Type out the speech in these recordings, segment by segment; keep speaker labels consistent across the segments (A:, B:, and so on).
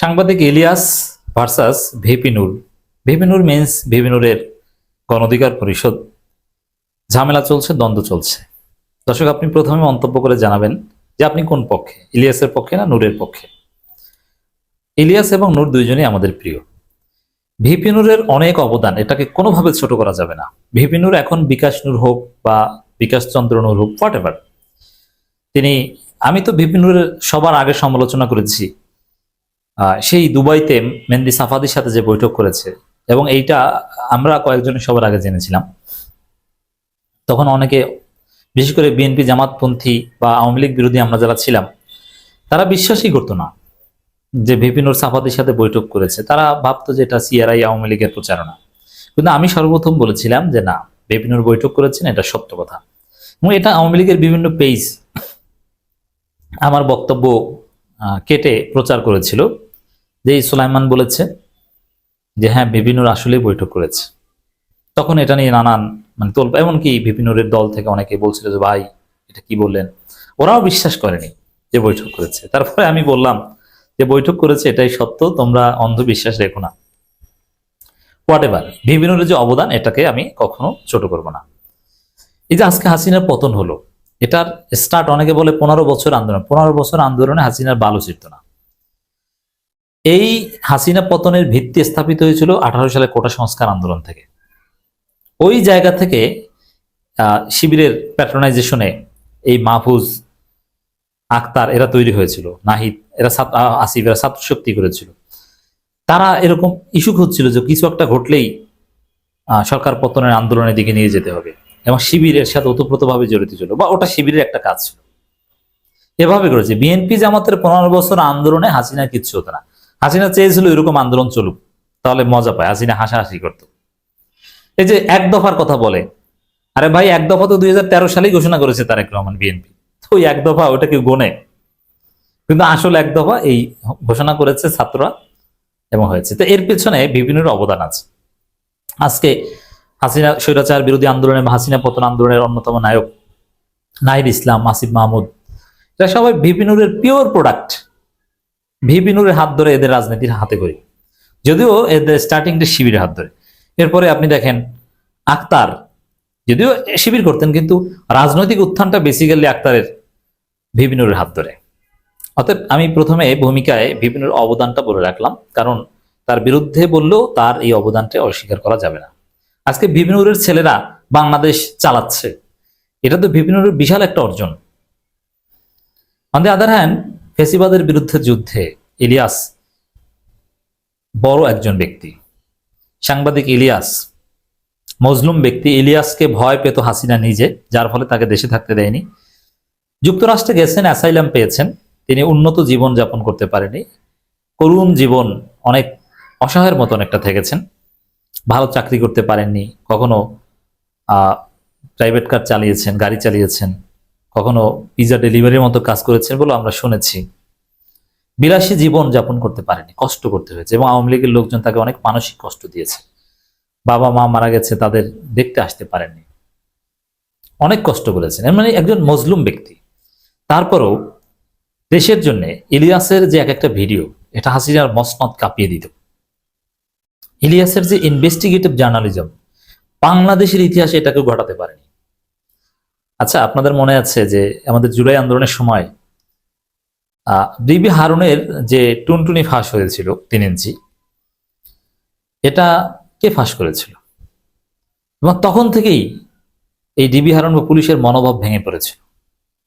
A: সাংবাদিক Ilias versus VP Nur. VP Nur means VP নূরের গণঅধিকার পরিষদ। ঝামেলা চলছে, দ্বন্দ্ব চলছে। দর্শক, আপনি প্রথমে মন্তব্য করে জানাবেন যে আপনি কোন পক্ষে? ইলিয়াসের পক্ষে না নূরের পক্ষে? ইলিয়াস এবং নূর দুইজনই আমাদের প্রিয়। ভিপি নূরের অনেক অবদান, এটাকে কোনোভাবে ছোট করা যাবে না। ভিপি নূর এখন বিকাশ নূর হোক বা বিকাশ চন্দ্র নূর হোক হোয়াট এভার তিনি, আমি তো ভিপি নূরের সবার আগে সমালোচনা করেছি। সেই দুবাইতে মেহেন্দি সাফাদির সাথে যে বৈঠক করেছে, এবং এইটা আমরা কয়েকজনের সবার আগে জেনেছিলাম। তখন অনেকে, বিশেষ করে বিএনপি জামাতপন্থী বা আওয়ামী লীগ বিরোধী আমরা যারা ছিলাম, তারা বিশ্বাসই করতো না যে ভিপিনুর সাফাদির সাথে বৈঠক করেছে। তারা ভাবতো যে এটা সিআরআই আওয়ামী লীগের প্রচারণা। কিন্তু আমি সর্বপ্রথম বলেছিলাম যে না ভিপিনুর বৈঠক করেছেন, এটা সত্য কথা। এবং এটা আওয়ামী লীগের বিভিন্ন পেজ আমার বক্তব্য কেটে প্রচার করেছিল। যে সুলাইমান বলেছে যে হ্যাঁ ভিপিনুর আসলেই বৈঠক করেছে। তখন এটা নিয়ে নানান মানে তোল, এমনকি ভিপিনুরের দল থেকে অনেকে বলছিল যে, ভাই, এটা কি বললেন? ওরাও বিশ্বাস করেনি যে বৈঠক করেছে। তারপরে আমি বললাম যে, বৈঠক করেছে, এটাই সত্য, তোমরা অন্ধবিশ্বাস রেখো না। হোয়াট এভার ভিপিনুরের যে অবদান, এটাকে আমি কখনো ছোট করব না। এই যে আজকে হাসিনার পতন হলো, এটার স্টার্ট অনেকে বলে পনেরো বছর আন্দোলন। পনেরো বছর আন্দোলনে হাসিনার বালু ছিটত না। এই হাসিনা পতনের ভিত্তি স্থাপিত হয়েছিল আঠারো সালে কোটা সংস্কার আন্দোলন থেকে। ওই জায়গা থেকে শিবিরের প্যাট্রোনাইজেশনে এই মাহফুজ আক্তার এরা তৈরি হয়েছিল, নাহিদ, এরা আসিফ, এরা ছাত্র শক্তি করেছিল। তারা এরকম ইস্যু হচ্ছিল যে কিছু একটা ঘটলেই সরকার পতনের আন্দোলনের দিকে নিয়ে যেতে হবে এবং শিবিরের সাথে ওতপ্রোতভাবে জড়িত ছিল বা ওটা শিবিরের একটা কাজ ছিল। এভাবে করেছে। বিএনপি জামাতের পনেরো বছর আন্দোলনে হাসিনা কিচ্ছু হতো না। হাসিনা চেয়েছিল এরকম আন্দোলন চলুক, তাহলে মজা পায়। হাসিনা হাসাহাসি করতো। এই যে এক দফার কথা বলে, আরে ভাই, এক দফা তো দুই সালেই ঘোষণা করেছে তারেক রহমান বিএনপি। তো ওই এক দফা ওটা কি গোনে। কিন্তু আসল এক দফা এই ঘোষণা করেছে ছাত্ররা এবং হয়েছে। তো এর পেছনে বিভিন্নের অবদান আছে। আজকে হাসিনা স্বৈরাচার বিরোধী আন্দোলনে হাসিনা পতন আন্দোলনের অন্যতম নায়ক নাহিদ ইসলাম, আসিফ মাহমুদ, এরা সবাই ভিপিনুরের পিওর প্রোডাক্ট ভিপিনুরের হাত ধরে এদের রাজনীতির হাতে করি। যদিও এদের স্টার্টিংটা শিবিরের হাত ধরে। এরপরে আপনি দেখেন আক্তার যদিও শিবির করতেন, কিন্তু রাজনৈতিক উত্থানটা বেসিক্যালি আক্তারের ভিপিনুরের হাত ধরে। অতএব আমি প্রথমে ভূমিকায় ভিপিনুর অবদানটা বলে রাখলাম, কারণ তার বিরুদ্ধে বললেও তার এই অবদানটা অস্বীকার করা যাবে না। আজকে ভিপিনুরের ছেলেরা বাংলাদেশ চালাচ্ছে। এটা তো ভিপিনুরের বিশাল একটা অর্জন। অন দি আদার হ্যান্ড ফেসিবাদের বিরুদ্ধে যুদ্ধে ইলিয়াস বড় একজন ব্যক্তি। সাংবাদিক ইলিয়াস, মজলুম ব্যক্তি ইলিয়াসকে ভয় পেত হাসিনা নিজে, যার ফলে তাকে দেশে থাকতে দেয়নি। যুক্তরাষ্ট্রে গেছেন, অ্যাসাইলাম পেয়েছেন। তিনি উন্নত জীবন যাপন করতে পারেনি করুণ জীবন অনেক অসহায়ের মতন একটা থেকেছেন। ভালো চাকরি করতে পারেননি, কখনো প্রাইভেট কার চালিয়েছেন, গাড়ি চালিয়েছেন। কখনো পিজা ডেলিভারির মতো কাজ করেছেন বলে আমরা শুনেছি। বিলাসী জীবন যাপন করতে পারেনি, কষ্ট করতে হয়েছে এবং আওয়ামী লীগের লোকজন তাকে অনেক মানসিক কষ্ট দিয়েছে। বাবা, মা মারা গেছে, তাদের দেখতে আসতে পারেননি। অনেক কষ্ট করেছেন। মানে একজন মজলুম ব্যক্তি। তারপরেও দেশের জন্য ইলিয়াসের যে এক একটা ভিডিও, এটা হাসিনার মসনদ কাঁপিয়ে দিত। ইলিয়াসের যে ইনভেস্টিগেটিভ জার্নালিজম বাংলাদেশের ইতিহাসে এটাকে ঘটাতে পারেনি। আচ্ছা আপনাদের মনে আছে যে আমাদের জুলাই আন্দোলনের সময় ডিবি হারুনের যে টুনটুনি ফাঁস হয়েছিল তিন ইঞ্চি, এটা কে ফাঁস করেছিল? এবং তখন থেকেই এই ডিবি হারুন বা পুলিশের মনোভাব ভেঙে পড়েছিল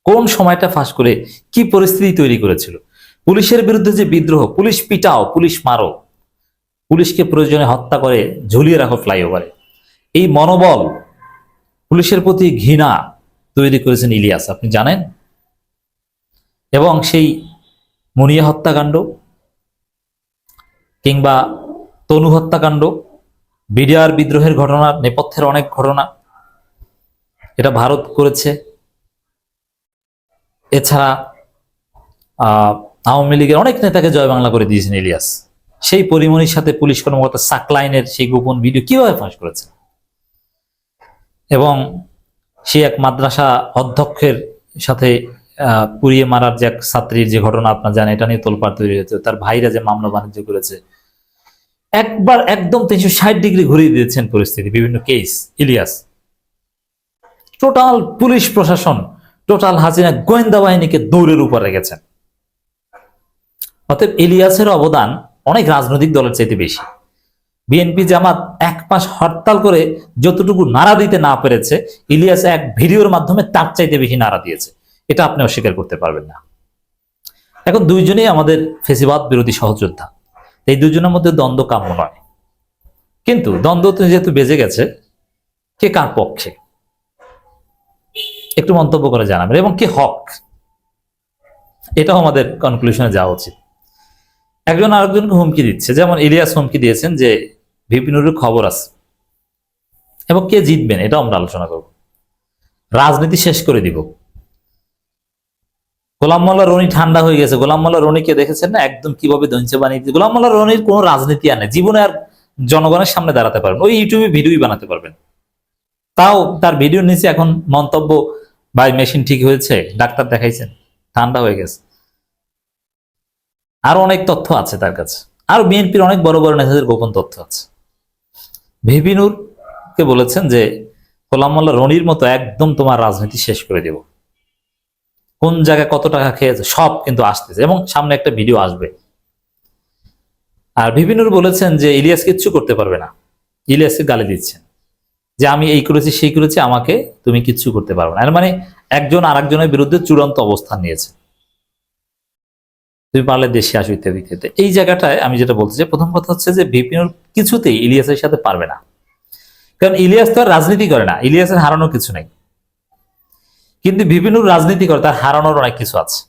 A: কোন সময়টা ফাঁস করে কি পরিস্থিতি তৈরি করেছিল? পুলিশের বিরুদ্ধে যে বিদ্রোহ, পুলিশ পিটাও, পুলিশ মারো, পুলিশকে প্রয়োজনে হত্যা করে ঝুলিয়ে রাখো ফ্লাইওভারে, এই মনোবল পুলিশের প্রতি ঘৃণা তৈরি করেছেন ইলিয়াস, আপনি জানেন? এবং সেই মুনিয়া হত্যাকাণ্ড কিংবা তনু হত্যাকাণ্ড, বিডিআর বিদ্রোহের ঘটনা নেপথ্যের অনেক ঘটনা, এটা ভারত করেছে। এছাড়া আওয়ামী লীগের অনেক নেতাকে জয় বাংলা করে দিয়েছেন ইলিয়াস। সেই পরিমণির সাথে পুলিশ কর্মকর্তা সাকলাইনের সেই গোপন ভিডিও কীভাবে ফাঁস করেছে এবং সে এক মাদ্রাসা অধ্যক্ষের সাথে পুড়িয়ে মারার যে এক ছাত্রীর যে ঘটনা আপনার জানেন, এটা নিয়ে তোলপাড় তৈরি হয়েছে। তার ভাইরা যে মামলা বাণিজ্য করেছে, একবার একদম তিনশো ষাট ডিগ্রি ঘুরিয়ে দিয়েছেন পরিস্থিতি। বিভিন্ন কেস, ইলিয়াস। টোটাল পুলিশ প্রশাসন, টোটাল হাসিনা গোয়েন্দা বাহিনীকে দৌড়ের উপর রেখেছেন। অতএব ইলিয়াসের অবদান অনেক রাজনৈতিক দলের চাইতে বেশি। বিএনপি জামাত এক মাস হরতাল করে যতটুকু নাড়া দিতে না পেরেছে, ইলিয়াস এক ভিডিওর মাধ্যমে তার চাইতে বেশি নাড়া দিয়েছে। এটা আপনি অস্বীকার করতে পারবেন না। এখন দুইজনেই আমাদের ফেসিবাদ বিরোধী সহযোদ্ধা। এই দুজনের মধ্যে দ্বন্দ্ব কাম্য নয়। কিন্তু দ্বন্দ্ব তো যেহেতু বেজে গেছে, কে কার পক্ষে? একটু মন্তব্য করে জানাবেন। এবং কে হক? এটাও আমাদের কনক্লুশনে যাওয়া উচিত। একজন আরেকজনকে হুমকি দিচ্ছে। যেমন ইলিয়াস হুমকি দিয়েছেন যে ভিপিনুরের খবর আছে। এবং কে জিতবেন এটাও আমরা আলোচনা করব। রাজনীতি শেষ করে দিব। গোলাম মোল্লা রনি ঠান্ডা হয়ে গেছে। গোলাম মোল্লা রনিকে দেখেছেন না? একদম কীভাবে দঞ্চে বানিয়ে। গোলাম মোল্লা রনির কোনো রাজনীতি আর নেই। জীবনে আর জনগণের সামনে দাঁড়াতে পারবেন ওই ইউটিউবে ভিডিওই বানাতে পারবেন। তাও তার ভিডিওর নিচে এখন মন্তব্য, ভাই, মেশিন ঠিক হয়েছে? ডাক্তার দেখাইছেন? ঠান্ডা হয়ে গেছে? আরও অনেক তথ্য আছে তার কাছে। আর বিএনপির অনেক বড় বড় নেতাদের গোপন তথ্য আছে। ভিপিনুর কে বলেছেন যে, গোলাম মোল্লা রনির মতো একদম তোমার রাজনীতি শেষ করে দেব। কোন জায়গায় কত টাকা খেয়েছে, সব কিন্তু আসতেছে। এবং সামনে একটা ভিডিও আসবে। আর ভিপিনুর বলেছেন যে, ইলিয়াস কিচ্ছু করতে পারবে না। ইলিয়াসকে গালি দিচ্ছেন। যে আমি এই করেছি, সেই করেছি, আমাকে তুমি কিচ্ছু করতে পারবে না। মানে একজন আরেকজনের বিরুদ্ধে চূড়ান্ত অবস্থান নিয়েছে। তুমি পারলে দেশে আসো ইত্যাদি ইত্যাদি। এই জায়গাটায় আমি যেটা বলতে চাই, প্রথম কথা হচ্ছে যে বিপিনুর কিছুতেই ইলিয়াসের সাথে পারবে না। কারণ ইলিয়াস তো রাজনীতি করে না, ইলিয়াসের হারানোর কিছু নেই। কিন্তু বিপিনুর রাজনীতি করে, তার হারানোর অনেক কিছু আছে।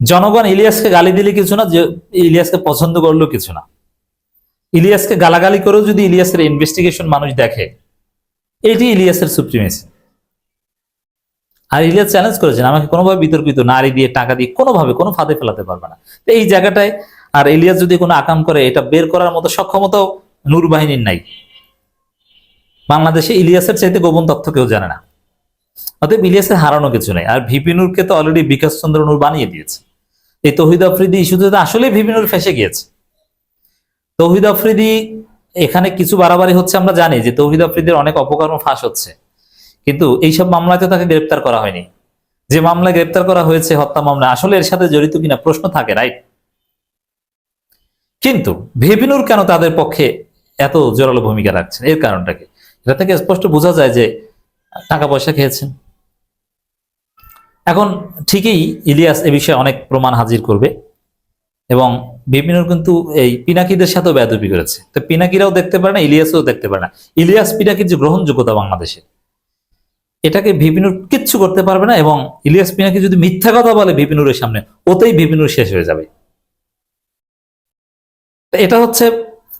A: জনগণ ইলিয়াসকে গালি দিলে কিছু না, যে ইলিয়াসকে পছন্দ করলেও কিছু না। ইলিয়াসকে গালাগালি করেও যদি ইলিয়াসের ইনভেস্টিগেশন মানুষ দেখে, এটি ইলিয়াসের সুপ্রিমেসি আর ইলিয়াস চ্যালেঞ্জ করেছেন, আমাকে কোনোভাবে বিতর্কিত, নারী দিয়ে, টাকা দিয়ে, কোনোভাবে, কোনো ফাঁদে ফেলাতে পারবে না। তো এই জায়গাটায় আর ইলিয়াস যদি কোনো আকাম করে, এটা বের করার মতো সক্ষমতাও নূর বাহিনীর নাই। বাংলাদেশে ইলিয়াসের চাইতে গোপন তথ্য কেউ জানে না। অতএব ইলিয়াসের হারানো কিছু নেই। আর ভিপি নূরকে তো অলরেডি বিকাশ চন্দ্র নূর বানিয়ে দিয়েছে। এই তহিদ আফ্রিদি ইস্যুতে তো আসলে ভিপি নূর ফেসে গিয়েছে। তৌহিদ আফ্রিদি, এখানে কিছু বাড়াবাড়ি হচ্ছে, আমরা জানি যে তৌহিদ আফ্রিদির অনেক অপকর্ম ফাঁস হচ্ছে। কিন্তু এইসব মামলাতে তাকে গ্রেপ্তার করা হয়নি। যে মামলায় গ্রেপ্তার করা হয়েছে, হত্যা মামলা আসলে এর সাথে জড়িত কিনা প্রশ্ন থাকে রাইট কিন্তু ভেবিনুর কেন তাদের পক্ষে এত জোরালো ভূমিকা রাখছেন? এর কারণটাকে এটা থেকে স্পষ্ট বোঝা যায় যে টাকা পয়সা খেয়েছেন। এখন ঠিকই ইলিয়াস এ বিষয়ে অনেক প্রমাণ হাজির করবে এবং বিপিনুর কিন্তু এই পিনাকিদের সাথেও বেদবি করেছে। তো পিনাকিরাও দেখতে পারে না, ইলিয়াসও দেখতে পারে না। ইলিয়াস পিনাকির যে গ্রহণযোগ্যতা বাংলাদেশে এটাকে ভিপিনুর কিচ্ছু করতে পারবে না এবং ইলিয়াস পিনাকি যদি মিথ্যা কথা বলে ভিপিনুরের সামনে, ওতেই ভিপিনুর শেষ হয়ে যাবে। এটা হচ্ছে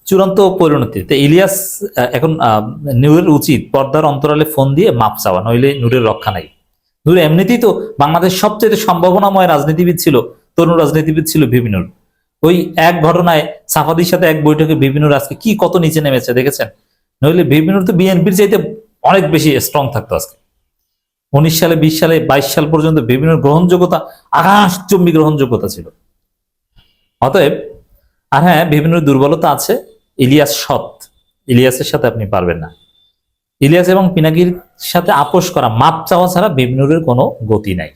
A: চূড়ান্ত পরিণতি। তো ইলিয়াস এখন নূরের উচিত পর্দার অন্তরালে ফোন দিয়ে মাপ চাওয়া, নইলে নূরের রক্ষা নাই। নূর এমনিতেই তো বাংলাদেশ সবচেয়ে সম্ভাবনাময় রাজনীতিবিদ ছিল, তরুণ রাজনীতিবিদ ছিল ভিপিনুর। ওই এক ঘটনায় সাফাদির সাথে এক বৈঠকে ভিপিনুর আজকে কি কত নিচে নেমেছে, দেখেছেন? নইলে ভিপিনুর তো বিএনপির চাইতে অনেক বেশি স্ট্রং থাকতো আজকে। উনিশ সালে, বিশ সালে, বাইশ সাল পর্যন্ত বিভিন্ন গ্রহণযোগ্যতা, আকাশচুম্বী গ্রহণযোগ্যতা ছিল। অতএব, আর হ্যাঁ বিভিন্ন দুর্বলতা আছে, ইলিয়াস সৎ। ইলিয়াসের সাথে আপনি পারবেন না। ইলিয়াস এবং পিনাকির সাথে আপোষ করা, মাপ চাওয়া ছাড়া বিবিনুরের কোনো গতি নাই।